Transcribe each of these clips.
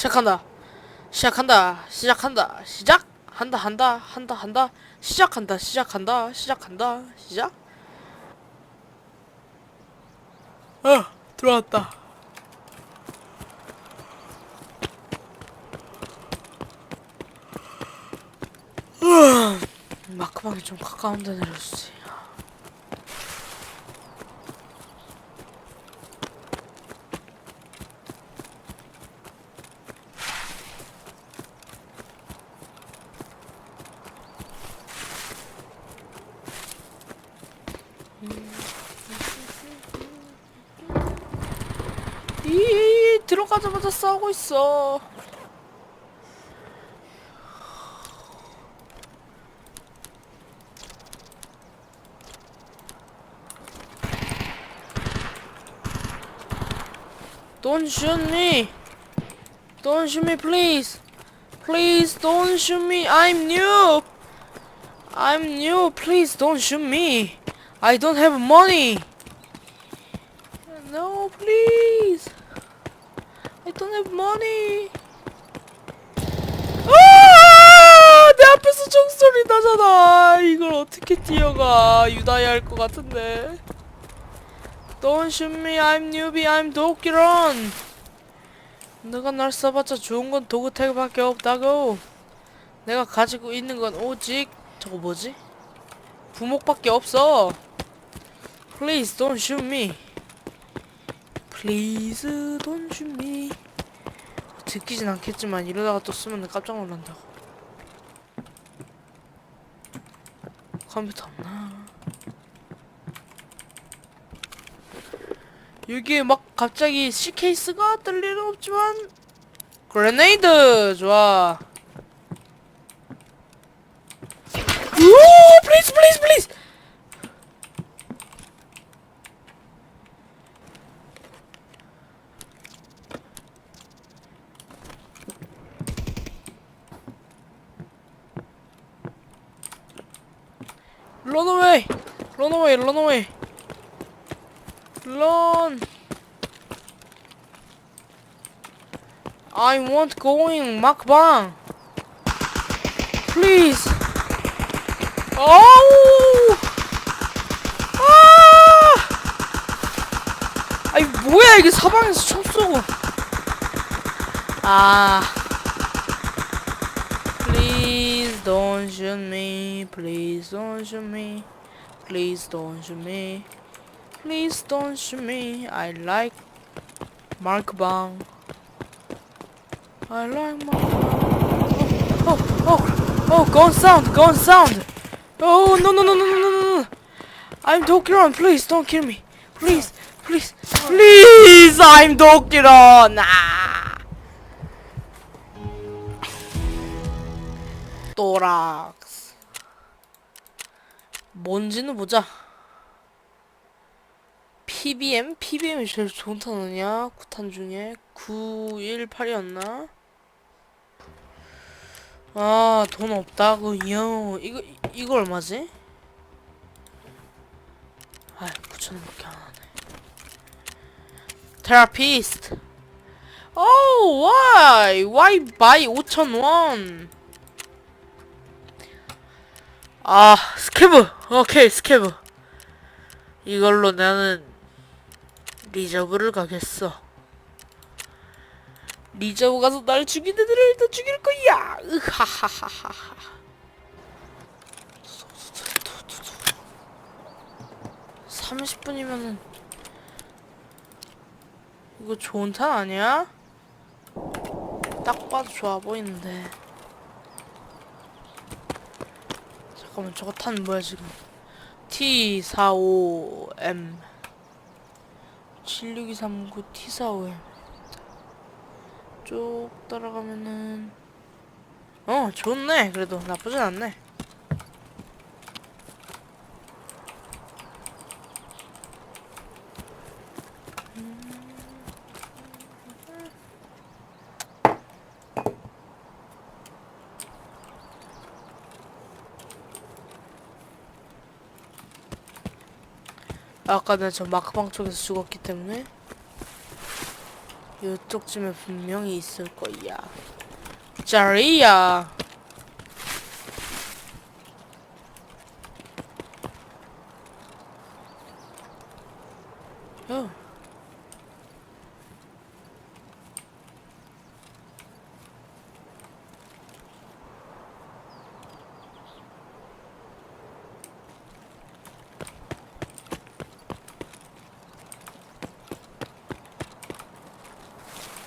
시작한다. 시작한다. 시작한다. 시작. 한다 한다 한다 한다. 시작한다. 시작한다. 시작한다. 시작. 어, 들어왔다. 으아, 마크방이 좀 가까운 데 내려주지. 이 들어가자마자 싸우고 있어. Don't shoot me. Don't shoot me, please. Please don't shoot me. I'm new. I'm new. Please don't shoot me. I don't have money. No, please. I don't have money. 아! 내 앞에서 총소리 나잖아. 이걸 어떻게 뛰어가? 유다야 할 것 같은데. Don't shoot me. I'm newbie. I'm 도끼런. 내가 날 써봤자 좋은 건 도구 태그밖에 없다고. 내가 가지고 있는 건 오직 저거 뭐지? 부목밖에 없어. Please don't shoot me. Please don't shoot me. 듣기진 않겠지만 이러다가 또 쓰면 깜짝 놀란다고. 컴퓨터 없나? 여기에 막 갑자기 C 케이스가 뜰 일은 없지만 그레네이드 좋아. 오, 플리즈 플리즈 플리즈. Run away! Run away! Run away! Run! I want going makbang! Please! Oh! 아! 아이 뭐야 이게 사방에서 총 쏘고 아 shoot me, please don't shoot me, please don't shoot me, please don't shoot me. I like Mark Bang. I like Mark. Oh, oh, oh, oh, go sound, go sound. Oh, no, no, no, no, no, no, no. I'm Dokiron, please don't kill me. Please, please, please, I'm Dokiron. Ah. Dora. 뭔지는 보자 PBM? PBM이 제일 좋은 탄이냐? 9탄 중에 918이었나? 아, 돈 없다고요. 이거 이- 이거 얼마지? 아, 9천원밖에 안 하네. 테라피스트. Oh, why? Why buy 5,000원? 아 스케브. 오케이 스케브. 이걸로 나는 리저브를 가겠어. 리저브 가서 날 죽인 애들을 다 죽일 거야. 으하하하하 30분이면은 이거 좋은 탄 아니야? 딱 봐도 좋아 보이는데 잠깐만 저거 탄 뭐야 지금? T45M 76239 T45M 쭉 따라가면은 어 좋네 그래도. 나쁘진 않네 아까 내가 저 마크방 쪽에서 죽었기 때문에 이쪽쯤에 분명히 있을 거야. 자리야. 어.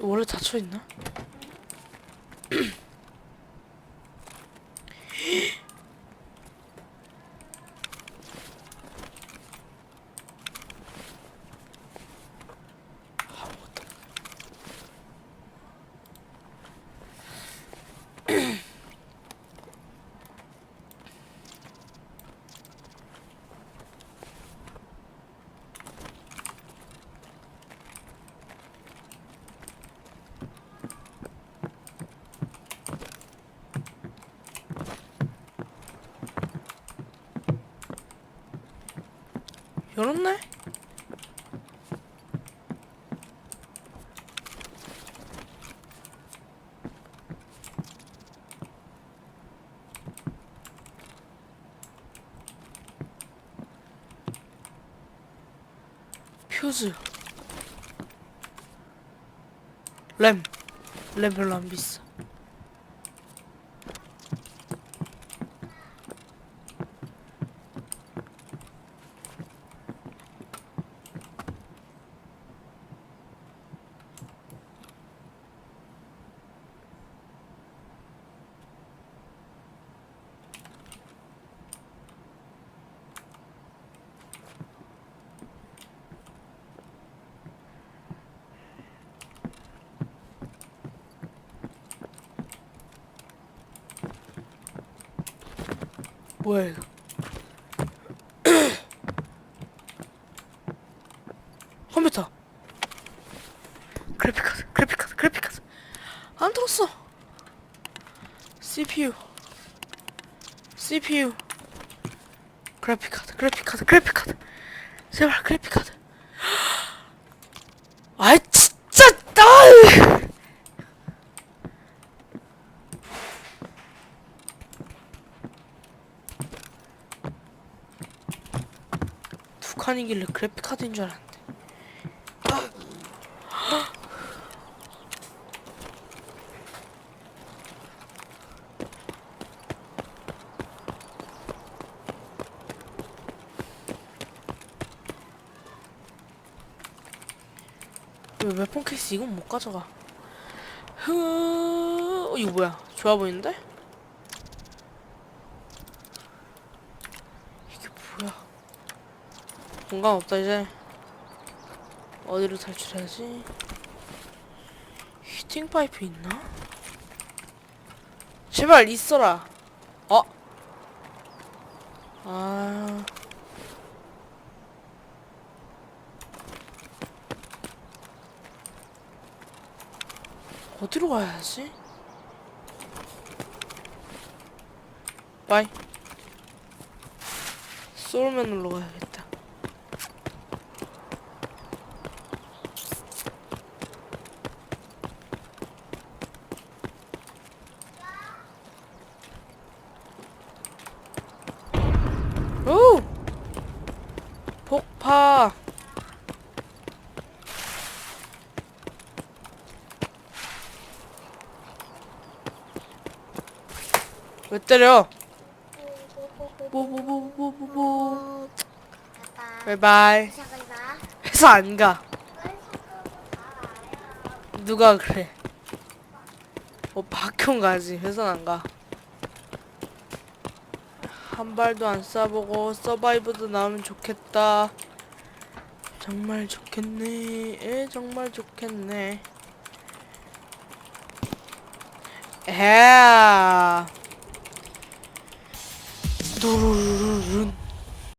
원래 닫혀 있나? 열었네? 퓨즈 램. 램 별로 안 비싸. 뭐야 이거? 컴퓨터. 그래픽 카드, 그래픽 카드, 그래픽 카드. 안 들었어. CPU. CPU. 그래픽 카드, 그래픽 카드, 그래픽 카드. 제발 그래픽 카드. 아이 진짜 나. 두 칸이길래 그래픽 카드인 줄 알았는데. 왜 웨폰 케이스 이건 못 가져가? 흐 어, 이거 뭐야? 좋아 보이는데? 이게 뭐야? 공간 없다 이제 어디로 탈출해야지 히팅 파이프 있나? 제발 있어라 어? 아 어디로 가야지? 빠이 소울맨으로 가야겠다 오! 폭파! 왜 때려? 뽀뽀뽀뽀뽀뽀 바이바이 시작하지 마. 회사 안 가. 누가 그래? 어, 박형 가지. 회사 안 가. 한 발도 안 쏴보고 서바이브도 나오면 좋겠다. 정말 좋겠네. 에 정말 좋겠네. 에. 두 Durun.